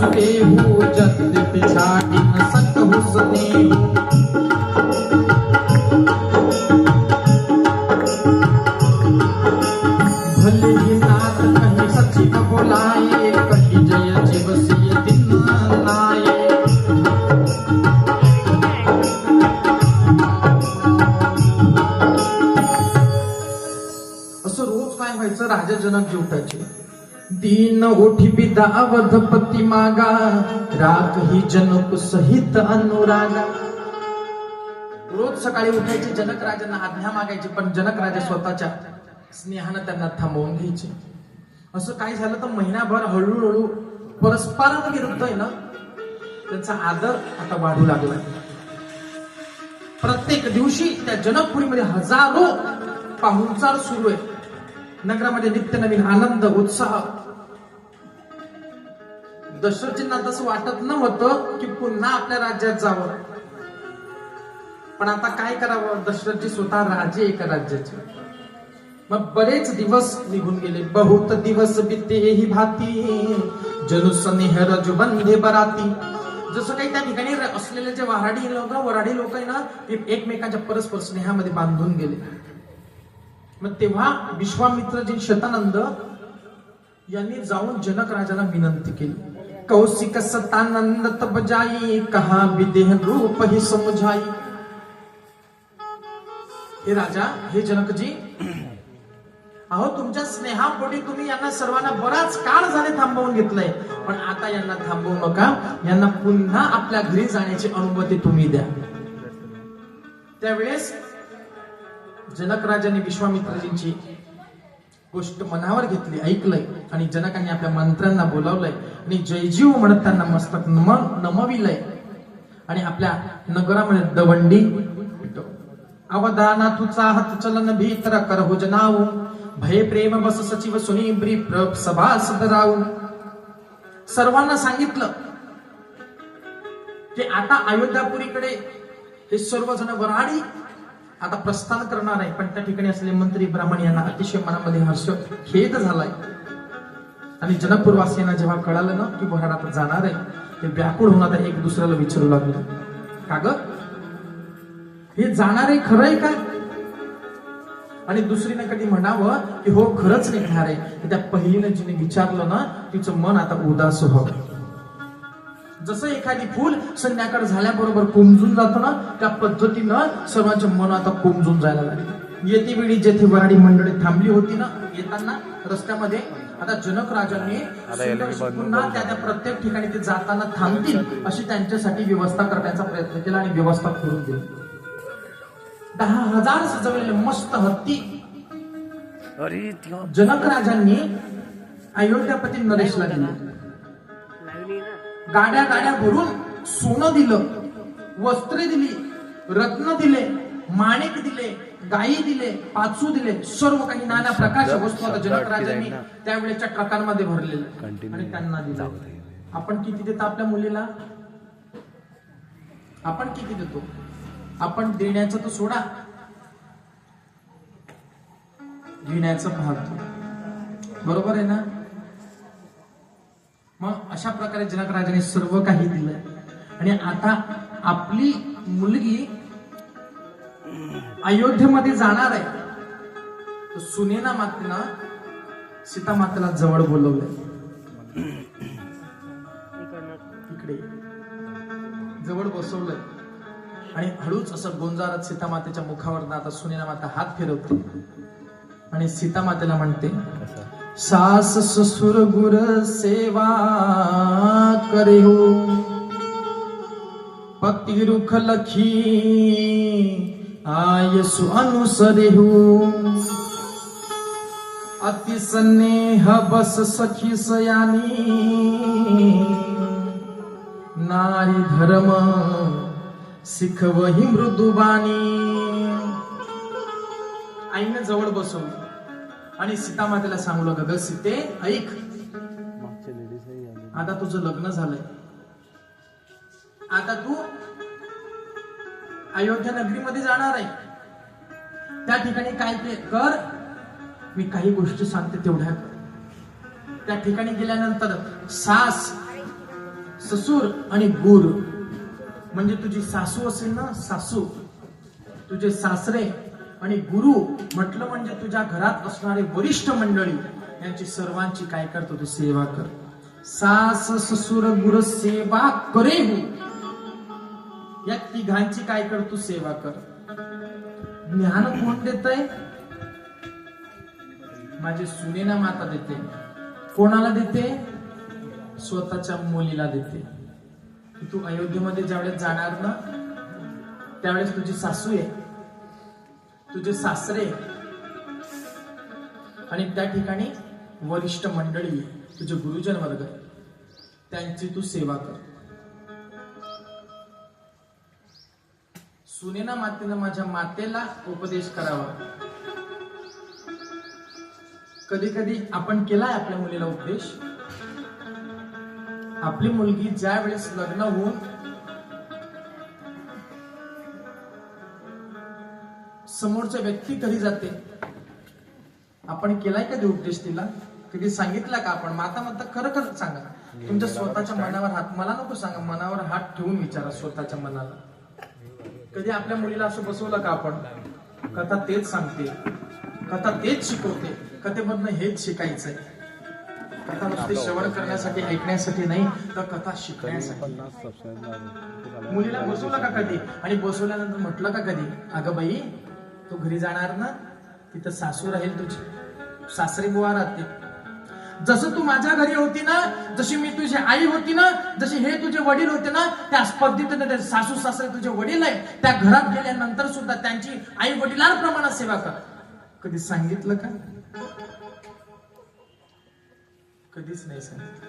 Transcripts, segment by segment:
सुदेहु हो जगत पिछाड़ी न सकहु सनेहु काय व्हायचं जनक जे उठायचे दीन ओठी पिता अवधपती मागा राख ही जनक सहित अनुरागा. रोज सकाळी उठायचे जनक राजांना आज्ञा मागायचे पण जनक राजा स्वतःच्या स्नेहानं त्यांना थांबवून घ्यायचे. असं काय झालं तर महिनाभर हळूहळू परस्पर आहे ना त्यांचा आदर आता वाढू लागला प्रत्येक दिवशी त्या जनकपुरीमध्ये हजारो पाहुणचार सुरू आहे. नगरामध्ये नित्य नवीन आनंद उत्साह. दशरथजींना तसं वाटत नव्हतं की पुन्हा आपल्या राज्यात जावं. पण आता काय करावं? दशरथजी स्वतः राजे एका राज्याचे. मग बरेच दिवस निघून गेले. बहुत दिवस बिते ही भाती. जनुसनेह रजबंधे बराती. जसं काही त्या ठिकाणी असलेले जे वराडी लोक वराडी लोक आहे ना ते एकमेकांच्या परस्पर स्नेहामध्ये बांधून गेले. मग तेव्हा विश्वामित्रजी शतानंद यांनी जाऊन जनक राजाला विनंती केली. कौशिक सतानंद तब जाई कहा विदेह रूप ही समझाई. हे राजा हे जनकजी अहो तुमच्या स्नेहापोटी तुम्ही यांना सर्वांना बराच काळ झाले थांबवून घेतलंय. पण आता यांना थांबवू नका. यांना पुन्हा आपल्या घरी जाण्याची अनुमती तुम्ही द्या. त्यावेळेस जनक राजाने विश्वामित्रजींची गोष्ट मनावर घेतली ऐकलंय आणि जनकांनी आपल्या मंत्र्यांना बोलावलंय आणि जयजीव म्हणत त्यांना मस्तक नम नमविलंय. आणि आपल्या नगरामध्ये दवंडी अवधाना तुचा हात चलन भीतर कर हो जनाऊ भय प्रेम बस सचिव सुनी ब्री सभा सदराऊ सर्वांना सांगितलं की आता अयोध्यापुरीकडे हे सर्वजण वराडी आता प्रस्थान करणार आहे. पण त्या ठिकाणी असलेले मंत्री ब्राह्मण यांना अतिशय मनामध्ये हर्ष खेद झालाय. आणि जनकपूरवासियांना जेव्हा कळालं ना की वराड आता जाणार आहे ते व्याकुळ होऊन आता एक दुसऱ्याला विचारू लागलं. का ग? हे जाणार आहे खरं आहे का? आणि दुसरीने कधी म्हणावं की हो खरंच निघणार आहे. त्या पहिलीनं जिने विचारलं ना तिचं मन आता उदास व्हावं जसं एखादी फूल संध्याकाळ झाल्याबरोबर कोमजून जातं ना त्या पद्धतीनं सर्वांचे मन आता कोमजून जायला लागले. येते वेळी जेथे वराडी मंडळी थांबली होती ना येताना रस्त्यामध्ये आता जनक राजांनी पुन्हा त्या त्या प्रत्येक ठिकाणी ते जाताना थांबतील अशी त्यांच्यासाठी व्यवस्था करण्याचा प्रयत्न केला आणि व्यवस्था करून दिली. दहा हजार सजवलेले मस्त हत्ती. अरे त्यो जनक राजांनी अयोध्यापती नरेशला दिले. गाड्या गाड्या भरून सोनं दिलं वस्त्रे दिली रत्न दिले माणिक दिले गायी दिले पाचू दिले सर्व काही नाना प्रकारच्या वस्तू आता जनक राजांनी त्यावेळेच्या ट्रकांमध्ये भरलेल्या आणि त्यांना दिलं आपण किती देतो आपल्या मुलीला? आपण किती देतो? आपण देण्याचं तर सोडा. घेण्याचं पाहतो. बरोबर आहे ना? मग अशा प्रकारे जनक राजाने सर्व काही दिलं. आणि आता आपली मुलगी अयोध्येमध्ये जाणार आहे. तर सुनेना मातेनं सीता मातेला जवळ बोलवलंय. इकडे. जवळ बसवलंय. आणि हळूच असं गोंजारत सीता मातेच्या मुखावर आता सुनेना माता हात फिरवते. आणि सीता मातेला म्हणते सास ससुर गुर सेवा करे पति रुख लखी आयसु अनुसरे अति स्नेह बस सखी सयानी। नारी धर्म शिकवही मृदुबानी आईनं जवळ बसवलं. आणि सीतामातेला सांगू लागलं ग सीते ऐक. आता तुझं लग्न झालंय. आता तू अयोध्या नगरीमध्ये जाणार आहे. त्या ठिकाणी काय ते कर. मी काही गोष्टी सांगते तेवढ्या कर. त्या ठिकाणी गेल्यानंतर सास ससूर आणि गुर. म्हणजे तुझी सासू असेल ना सासू. तुझे सासरे आणि गुरु म्हटलं म्हणजे तुझ्या घरात असणारे वरिष्ठ मंडळी यांची सर्वांची काय करतो तू? सेवा कर. सास ससुर गुर सेवा करे हो. या तिघांची काय कर तू? सेवा कर. ज्ञान कोण देत आहे माझे सुनेना माता देते. कोणाला देते? स्वतःच्या मुलीला देते. तू अयोध्येमध्ये ज्यावेळेस जाणार ना त्यावेळेस तुझी सासू आहे. तुझे सासरे आणि त्या ठिकाणी वरिष्ठ मंडळी तुझे गुरुजन वर्ग त्यांची तू सेवा कर. सुनेना मातेनं माझ्या मातेला उपदेश करावा. कधी कधी आपण केलाय आपल्या मुलीला उपदेश? आपली मुलगी ज्या वेळेस लग्न होऊन समोरच्या व्यक्ती कधी जाते. आपण केलाय कधी उपदेश तिला? कधी सांगितला का आपण? माता माता खरं खरं सांगा. तुमच्या स्वतःच्या मनावर हात मला नको सांगा मनावर हात ठेवून विचारा स्वतःच्या मनाला. कधी आपल्या मुलीला असं बसवलं का आपण? कथा तेच सांगते. कथा तेच शिकवते. कथेमधनं हेच शिकायचंय. कथा नुसती श्रवण करण्यासाठी ऐकण्यासाठी नाही तर कथा शिकण्यासाठी. मुलीला बसवलं का कधी? आणि बसवल्यानंतर म्हटलं का कधी? अगं बाई तू घरी जाणार ना तिथं सासू राहील तुझी. सासरी बुवा राहते जसं तू माझ्या घरी होती ना जशी मी तुझी आई होती ना जसे हे तुझे वडील होते ना त्या पद्धतीने सासू सासरे तुझे वडील आहे त्या घरात गेल्यानंतर सुद्धा त्यांची आई वडिलांप्रमाणे सेवा कर. कधी सांगितलं का? कधीच नाही सांगितलं.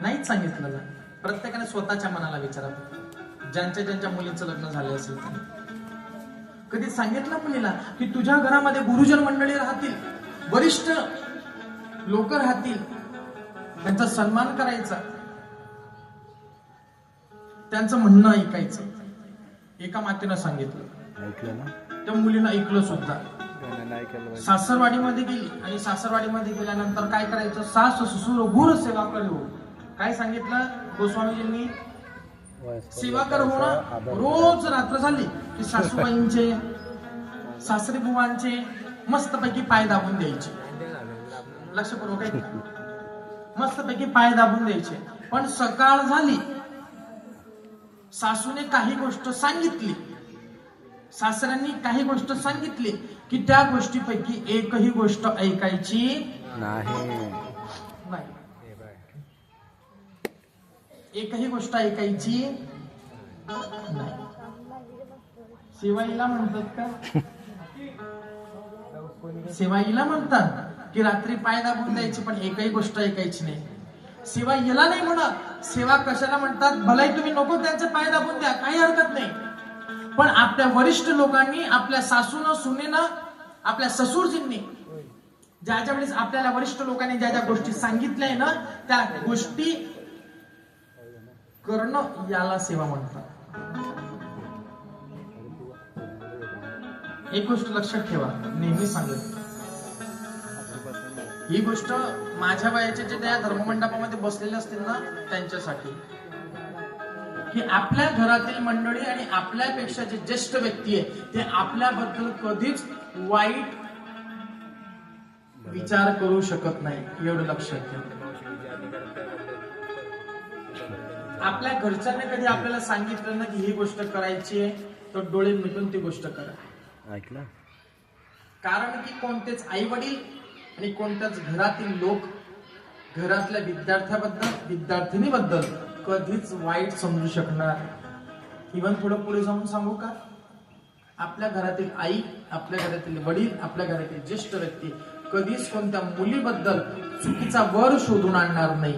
नाहीच सांगितलं ना. प्रत्येकाने स्वतःच्या मनाला विचारा ज्यांच्या ज्यांच्या मुलीचं लग्न झालं असेल त्यांनी. कधी सांगितलं मुलीला की तुझ्या घरामध्ये गुरुजन मंडळी राहतील वरिष्ठ लोक राहतील त्यांचा सन्मान करायचा. त्यांचं म्हणणं ऐकायचं. एका मातेनं सांगितलं. ऐकलं ना? त्या मुलीनं ऐकलं सुद्धा. सासरवाडीमध्ये गेली आणि सासरवाडीमध्ये गेल्यानंतर काय करायचं? सास ससुर गुर सेवा करू. काय सांगितलं? गोस्वामीजींनी वयस्कर सेवा कर लोकांचा होणं रोज रात्र झाली की सासूबाईंचे सासरी बुवांचे मस्तपैकी पाय दाबून द्यायचे. लक्षपूर्वक ऐका. मस्तपैकी पाय दाबून द्यायचे. पण सकाळ झाली. सासूने काही गोष्ट सांगितली. सासऱ्यांनी काही गोष्ट सांगितली की त्या गोष्टीपैकी एकही गोष्ट ऐकायची नाही. एकही गोष्ट ऐकायची शिवाईला म्हणतात का? शिवाईला म्हणतात की रात्री पाय दाबून द्यायची पण एकही गोष्ट ऐकायची नाही. सेवा याला नाही म्हणत. सेवा कशाला म्हणतात? भलाई तुम्ही नको त्यांचे पाय दाबून द्या काही हरकत नाही. पण आपल्या वरिष्ठ लोकांनी आपल्या सासून सुनेनं आपल्या ससूरजींनी ज्या ज्या वेळेस आपल्याला वरिष्ठ लोकांनी ज्या ज्या गोष्टी सांगितल्या ना त्या गोष्टी करणं याला सेवा म्हणतात. एक गोष्ट लक्षात ठेवा नेहमी सांगत ही गोष्ट माझ्या वयाचे जे त्या धर्ममंडपामध्ये बसलेले असतील ना त्यांच्यासाठी. की आपल्या घरातील मंडळी आणि आपल्यापेक्षा जे ज्येष्ठ व्यक्ती आहे ते आपल्याबद्दल कधीच वाईट विचार करू शकत नाही एवढं लक्षात ठेवा. आपल्या घरच्यांनी कधी आपल्याला सांगितलं ना की ही गोष्ट करायची आहे तर डोळे मिटून ती गोष्ट करा. ऐकलं कारण की कोणतेच आई वडील आणि कोणत्याच घरातील लोक घरातल्या विद्यार्थ्याबद्दल विद्यार्थिनीबद्दल कधीच वाईट समजू शकणार इवन थोडं पुढे जाऊन सांगू का? आपल्या घरातील आई आपल्या घरातील वडील आपल्या घरातील ज्येष्ठ व्यक्ती कधीच कोणत्या मुलीबद्दल चुकीचा वर शोधून आणणार नाही.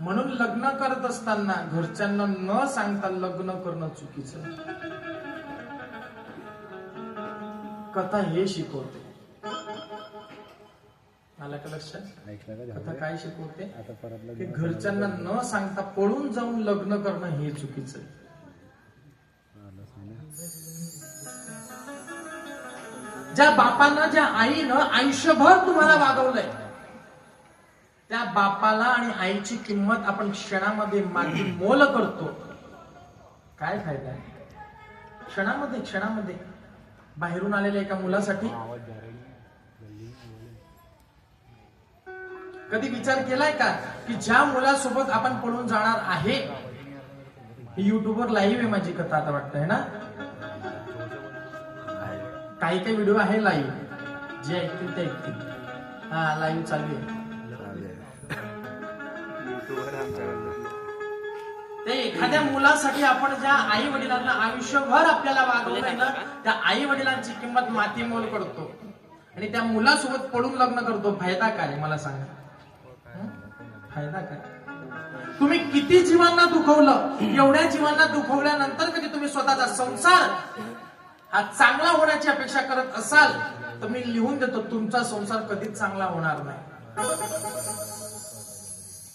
म्हणून लग्न करत असताना घरच्यांना न सांगता लग्न करणं चुकीचं. कथा हे शिकवते. आलं का लक्षात? कथा काय शिकवते? की घरच्यांना न सांगता पळून जाऊन लग्न करणं हे चुकीचं. ज्या बापानं ज्या आईनं आयुष्यभर तुम्हाला वागवलंय त्या बापाला आणि आईची किंमत आपण क्षणामध्ये माती मोल करतो. काय फायदा? आहे क्षणामध्ये क्षणामध्ये. बाहेरून आलेल्या एका मुलासाठी. कधी विचार केलाय का? की ज्या मुलासोबत आपण पळून जाणार आहे ही युट्यूबवर लाईव्ह आहे माझी कथा आता वाटतंय ना? काही काही व्हिडिओ आहे लाईव्ह जे ऐकतील ते ऐकतील. हा लाईव्ह चालू आहे. ते एखाद्या मुलासाठी आपण ज्या आई वडिलांना आयुष्यभर आपल्याला वागवलंय ना त्या आई वडिलांची किंमत माती मोल करतो. आणि त्या मुलासोबत पडून लग्न करतो. फायदा काय? मला सांगा. फायदा काय? तुम्ही किती जीवांना दुखवलं? एवढ्या जीवांना दुखवल्यानंतर कधी तुम्ही स्वतःचा संसार हा चांगला होण्याची अपेक्षा करत असाल तर मी लिहून देतो तुमचा संसार कधीच चांगला होणार नाही.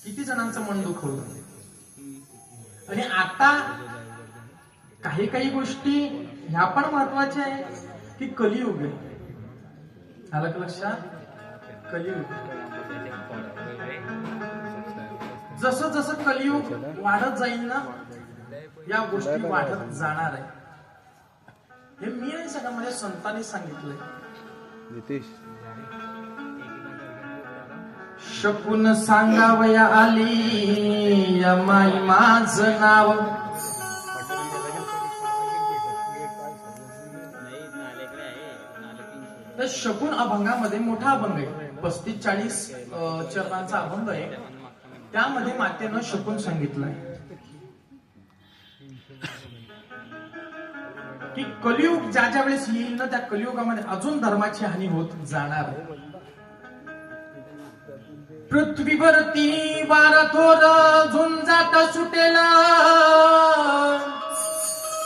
किती जणांचं मन दुखवलं? आणि आता काही काही गोष्टी ह्या पण महत्त्वाच्या आहे की कलियुग आहे. आलं का लक्षात? कलियुग. जसं जसं कलियुग वाढत जाईल ना या गोष्टी वाढत जाणार आहे हे मी नाही सगळं माझ्या संतांनी सांगितलंय. नितीश. शकून सांगावया आली या माई माझ नाव. तर शकून अभंगामध्ये मोठा अभंग आहे. पस्तीस चाळीस चरणांचा अभंग आहे. त्यामध्ये मातेनं शकून सांगितलंय की कलियुग ज्या ज्या वेळेस येईल ना त्या कलियुगामध्ये अजून धर्माची हानी होत जाणार. पृथ्वीवरती वारा थोर झुंजात सुटेला.